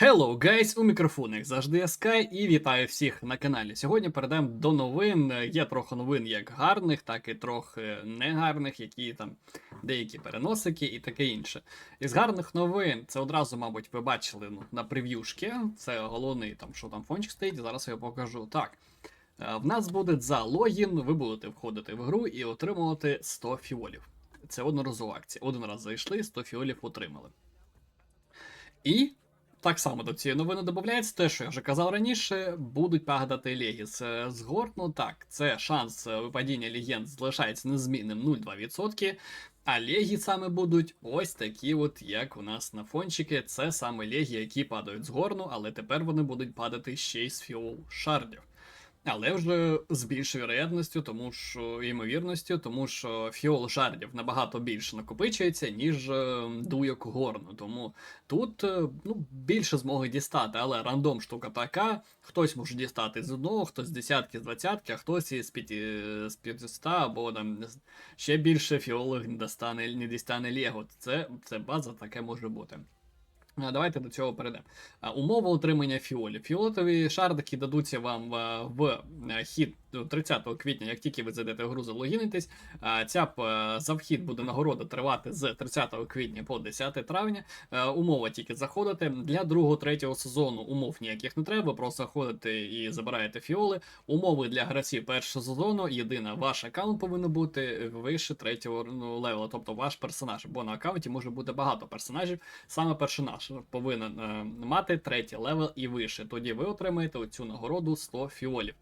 Hello, guys! У мікрофонах завжди я Sky і вітаю всіх на каналі. Сьогодні перейдемо до новин. Є трохи новин як гарних, так і трохи негарних, які там деякі переносики і таке інше. Із гарних новин це одразу, мабуть, ви бачили ну, на прев'юшки. Це головний там, що там фончик стоїть. Зараз я покажу. Так. е, В нас буде за логін, ви будете входити в гру і отримувати 100 фіолів. Це одноразова акція. Один раз зайшли, 100 фіолів отримали. І так само до цієї новини додається те, що я вже казав раніше, будуть падати Легіс з гор. Ну так, це шанс е, випадіння легенд залишається незмінним 0,2%. А легі саме будуть ось такі, от як у нас на фончики. Це саме легі, які падають з горну, але тепер вони будуть падати ще й з фіол шардів. Але вже з більшою вероятністю, тому що ймовірністю, тому що фіол шардів набагато більше накопичується, ніж е, дуйок горну. Тому тут е, ну, більше змоги дістати, але рандом штука така. Хтось може дістати з одного, хтось з десятки, з двадцятки, а хтось із п'яті з 500 або там ще більше фіолог не достане, не дістане Лего. Це, це база, таке може бути. Давайте до цього перейдемо. умови отримання фіолів. Фіолетові шардики дадуться вам в хід 30 квітня, як тільки ви зайдете в гру, залогінитесь. Ця за вхід буде нагорода тривати з 30 квітня по 10 травня. Умова тільки заходите. Для другого третього сезону умов ніяких не треба, просто заходите і забираєте фіоли. Умови для гравців першого сезону. Єдина, ваш аккаунт повинен бути вище третього ну, левела, тобто ваш персонаж. Бо на аккаунті може бути багато персонажів. Саме персонаж повинен е, мати третій левел і вище. Тоді ви отримаєте оцю нагороду 100 фіолів.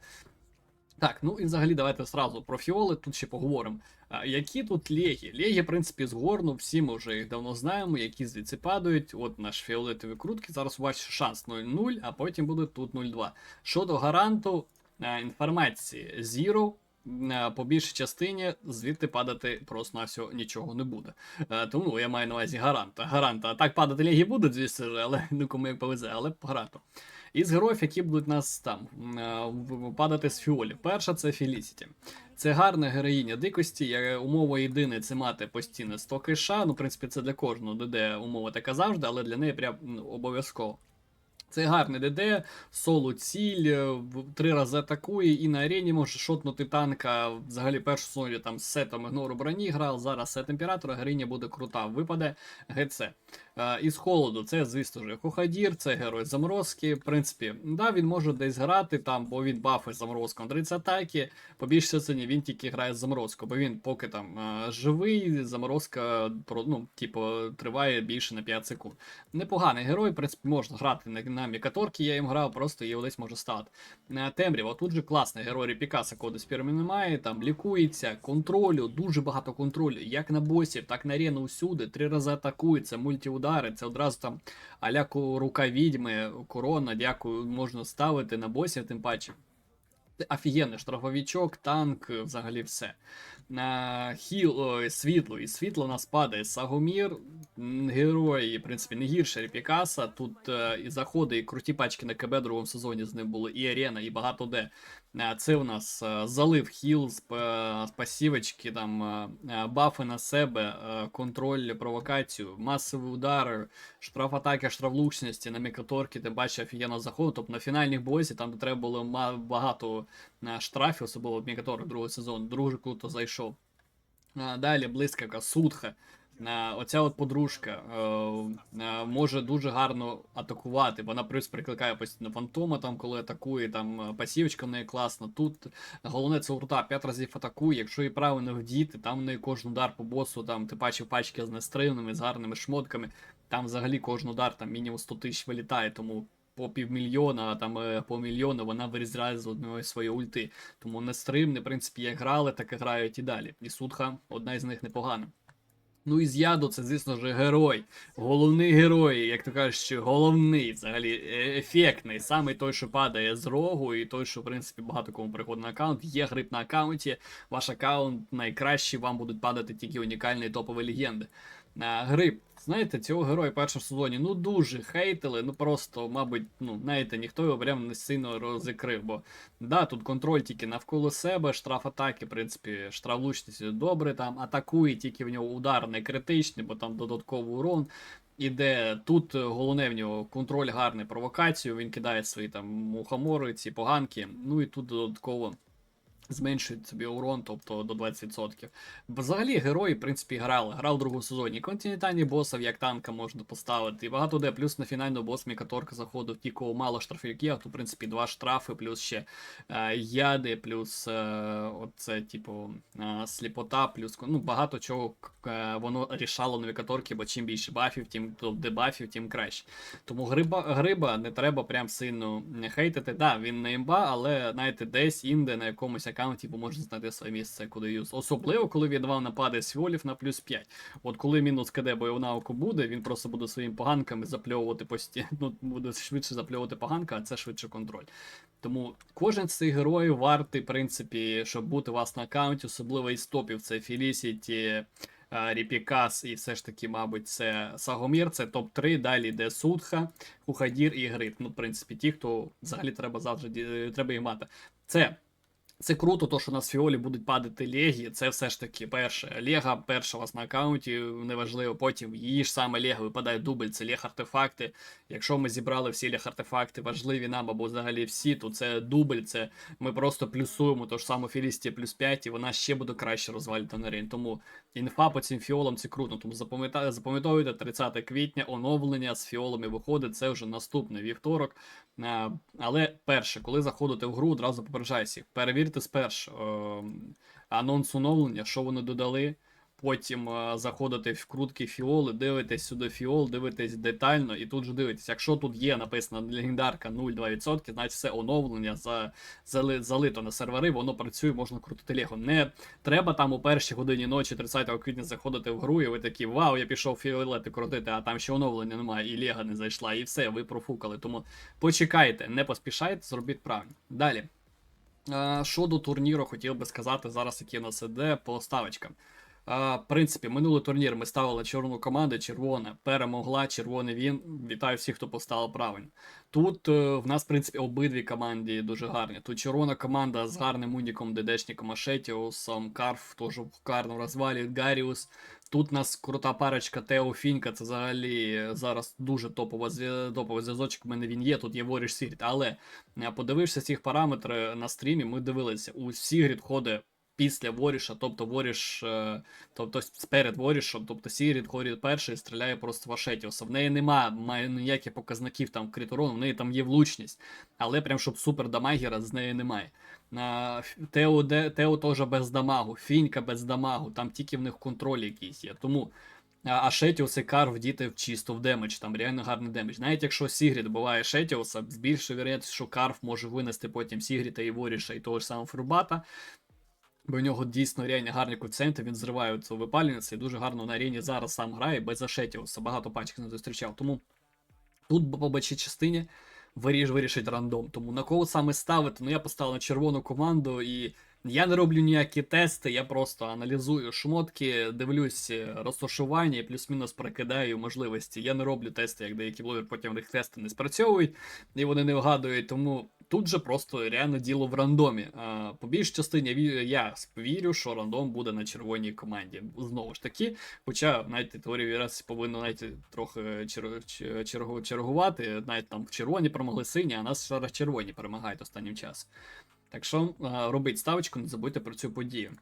Так, ну і взагалі давайте сразу про фіоли тут ще поговоримо. А, які тут легі? Легі, в принципі, з горну, всі ми вже їх давно знаємо, які звідси падають. От наш фіолетові крутки. Зараз у вас шанс 0-0, а потім буде тут 0-2. Щодо гаранту а, інформації Zero. Е, По більшій частині звідти падати просто на все нічого не буде. Е, Тому я маю на увазі гаранта. Гаранта. Так падати легі будуть, звісно але ну кому як повезе, але по гаранту. Із героїв, які будуть нас там е, падати з фіолів. Перша це Фелісіті. Це гарна героїня дикості. Умова єдина це мати постійно 100 киша. Ну, в принципі, це для кожного ДД умова така завжди, але для неї прям ну, обов'язково. Це гарний ДД, соло ціль, е, три рази атакує і на арені може шотнути танка. Взагалі першу соню там з сетом ігнору броні грав. Зараз сет імператора, героїня буде крута. Випаде ГЦ. Е, із холоду це, звісно ж, Хохадір, це герой заморозки. В принципі, да, він може десь грати там, бо він бафи заморозком 30 атаки. По більшій частині він тільки грає з заморозку, бо він поки там е, живий, заморозка ну, типу, триває більше на 5 секунд. Непоганий герой, в принципі, можна грати на, на мікаторки, я їм грав, просто його десь може стати. Е, Темрява, тут же класний герой Репікаса, кого до спіру немає, там лікується, контролю, дуже багато контролю, як на босів, так на арену усюди, три рази атакується, мультиудари, це одразу там аляку рука відьми, корона, дякую, можна ставити на босі, тим паче. Офігенний штрафовічок, танк, взагалі все. Хіл, світло, і світло у нас падає Сагомір, герой, в принципі, не гірше Репікаса. Тут е, і заходи, і круті пачки на КБ другому сезоні з ним були, і арена, і багато де. Е, Це у нас е, залив хіл з, пасівочки, там е, е, бафи на себе, е, контроль, провокацію, масовий удар, штраф атаки, штраф влучності на мікроторки, ти бачиш офігенно заходу. Тобто на фінальних босі, там де треба було ма- багато е, штрафів, особливо в мікроторах другого сезону, дуже круто зайшов. А, Далі блискавка, судха. Оця от подружка е, е, може дуже гарно атакувати. Вона плюс прикликає постійно фантома, там, коли атакує, там е, пасівочка в неї класна. Тут головне це урта, 5 разів атакує. Якщо її правильно вдіти, там в неї кожен удар по босу, там ти бачив пачки з нестримними, з гарними шмотками. Там взагалі кожен удар там мінімум 100 тисяч вилітає, тому по півмільйона, а там е, по мільйону вона вирізає з одної своєї ульти. Тому нестримний, в принципі, як грали, так і грають і далі. І Судха одна із них непогана. Ну і з яду, це, звісно ж, герой. Головний герой, як то кажуть, головний, взагалі, е- ефектний. Саме той, що падає з рогу, і той, що, в принципі, багато кому приходить на аккаунт. Є гриб на аккаунті, ваш аккаунт найкращий, вам будуть падати тільки унікальні топові легенди. А, гриб. Знаєте, цього героя в першому сезоні ну дуже хейтили, ну просто, мабуть, ну, знаєте, ніхто його прям не сильно розікрив, бо да, тут контроль тільки навколо себе, штраф атаки, в принципі, штраф влучності добре, там атакує, тільки в нього удар не критичний, бо там додатковий урон. іде тут е, головне в нього контроль гарний, провокацію. Він кидає свої там мухомори, ці поганки. Ну і тут додатково зменшують собі урон, тобто до 20%. Взагалі герої, в принципі, грали. Грав у другому сезоні. Континентальні босів, як танка можна поставити. І багато де. Плюс на фінальну бос Мікаторка заходив, ті, кого мало штрафів, а тут, в принципі, два штрафи, плюс ще е, яди, плюс е, оце, типу, е, сліпота, плюс ну, багато чого е, воно рішало на Мікаторки, бо чим більше бафів, тим дебафів, тим краще. Тому гриба, гриба не треба прям сильно хейтити. Да, він не імба, але знаєте, десь інде на якомусь аккаунті бо можна знайти своє місце, куди юз. Особливо, коли він вам нападе з фіолів на плюс 5. От коли мінус КД бойову навику буде, він просто буде своїми поганками запльовувати постійно. Ну, буде швидше запльовувати поганка, а це швидше контроль. Тому кожен з цих героїв вартий, в принципі, щоб бути у вас на аккаунті, особливо із топів, це Фелісіті. Ріпікас і все ж таки, мабуть, це Сагомір, це топ-3. Далі йде Судха, Хухадір і Грит. Ну, в принципі, ті, хто взагалі треба завжди треба їх мати. Це це круто, то що на Фіолі будуть падати Легі. Це все ж таки перше. Лега перша у вас на аккаунті, неважливо. Потім її ж саме Лега випадає дубль, це лег артефакти. Якщо ми зібрали всі лег артефакти, важливі нам або взагалі всі, то це дубль, це ми просто плюсуємо ту ж саму Філісті плюс 5, і вона ще буде краще розвалювати на рейн. Тому інфа по цим фіолам це круто. Тому запам'ятовуйте 30 квітня оновлення з фіолами виходить. Це вже наступний вівторок. Але перше, коли заходите в гру, одразу попереджаю всіх. Перевірте спершу е, анонс оновлення, що вони додали. Потім е, заходите в круткі фіоли, дивитесь сюди фіол, дивитесь детально і тут же дивитесь. Якщо тут є написано легендарка 0,2%, значить все оновлення за, зали, залито на сервери, воно працює, можна крутити лего. Не треба там у першій годині ночі, 30 квітня, заходити в гру, і ви такі, вау, я пішов фіолети крутити, а там ще оновлення немає, і лего не зайшла, і все, ви профукали. Тому почекайте, не поспішайте, зробіть правильно. Далі. Щодо турніру, хотів би сказати зараз, який у нас по ставочкам. В принципі, минулий турнір ми ставили чорну команду, червона перемогла, червоний він. Вітаю всіх, хто поставив правильно. Тут е, в нас, в принципі, обидві команди дуже гарні. Тут червона команда з гарним уніком, ДДшником Ашетіусом, Карф теж в гарному розвалі, Гаріус. Тут у нас крута парочка Тео Фінька, це взагалі зараз дуже топовий зв'язочок. У мене він є, тут є Воріш Сігрід. Але е, подивився цих параметри на стрімі, ми дивилися, у Сігрід ходить після Воріша, тобто Воріш, е, тобто перед Ворішем, тобто Сігрід ходить перший стріляє просто в Ашетіуса. В неї немає ніяких показників там критурону, в неї там є влучність, але прям щоб супер дамагера з неї немає. Тео Тео теж без дамагу, Фінька без дамагу, там тільки в них контроль якийсь є. Тому а Шетіус і Карв діти чисто в демедж, там реально гарний демедж. Навіть якщо Сігрід буває Шетіуса, з вероятністю, що Карв може винести потім Сігріта і Воріша і того ж самого Фрубата. Бо в нього дійсно реально гарні коефіцієнти, він зриває цю випалюється і дуже гарно на арені зараз сам грає без Ашетіуса, багато пачок не зустрічав. Тому тут по бачій частині виріш, вирішить рандом. Тому на кого саме ставити? Ну я поставив на червону команду і я не роблю ніякі тести, я просто аналізую шмотки, дивлюсь розташування і плюс-мінус прокидаю можливості. Я не роблю тести, як деякі блогери, потім них тести не спрацьовують і вони не вгадують. Тому тут же просто реально діло в рандомі. А, По більшій частині я вірю, що рандом буде на червоній команді. Знову ж таки, хоча, знаєте, теорія раз повинна знаєте, трохи чер... чергу... чергувати. Навіть там червоні перемогли сині, а нас зараз червоні перемагають останнім часом. Так що робіть ставочку, не забудьте про цю подію.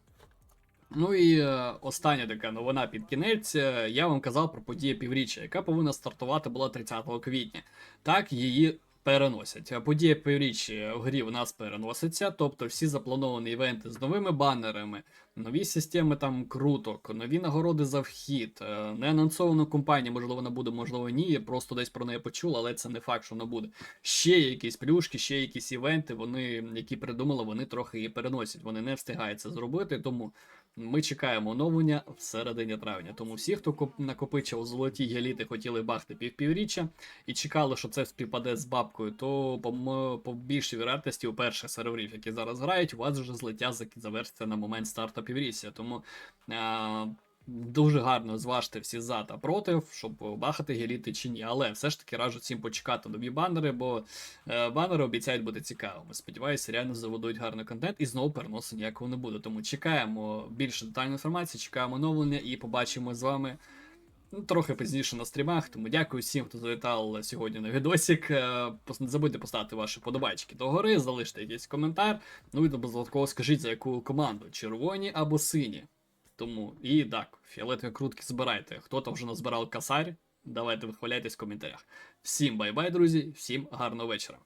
Ну і е, остання така новина під кінець. Е, я вам казав про подію півріччя, яка повинна стартувати була 30 квітня. Так, її переносять. Подія півріччя в грі в нас переноситься, тобто всі заплановані івенти з новими банерами, нові системи там круток, нові нагороди за вхід, е, не анонсована компанія, можливо, вона буде, можливо, ні. Я Просто десь про неї почула, але це не факт, що вона буде. Ще якісь плюшки, ще якісь івенти, вони, які придумали, вони трохи її переносять. Вони не встигають зробити, тому. Ми чекаємо оновлення в середині травня. Тому всі, хто накопичив золоті геліти, хотіли бахти півпівріччя і чекали, що це співпаде з бабкою, то по, по більшій вероятності у перших серверів, які зараз грають, у вас вже злиття завершиться на момент старту півріччя. Тому. Дуже гарно зважте всі за та проти, щоб бахати геліти чи ні. Але все ж таки раджу всім почекати нові банери, бо е, банери обіцяють бути цікавими. Сподіваюся, реально заведуть гарний контент і знову переносу ніякого не буде. Тому чекаємо більше детальної інформації, чекаємо оновлення і побачимо з вами ну, трохи пізніше на стрімах. Тому дякую всім, хто завітав сьогодні на відосик. Е, Не забудьте поставити ваші подобачки догори, залиште якийсь коментар. Ну і додатково скажіть, за яку команду: червоні або сині. Тому і так, фіолетові крутки збирайте. Хто там вже назбирав косарь, давайте вихваляйтесь в коментарях. Всім бай-бай, друзі, всім гарного вечора.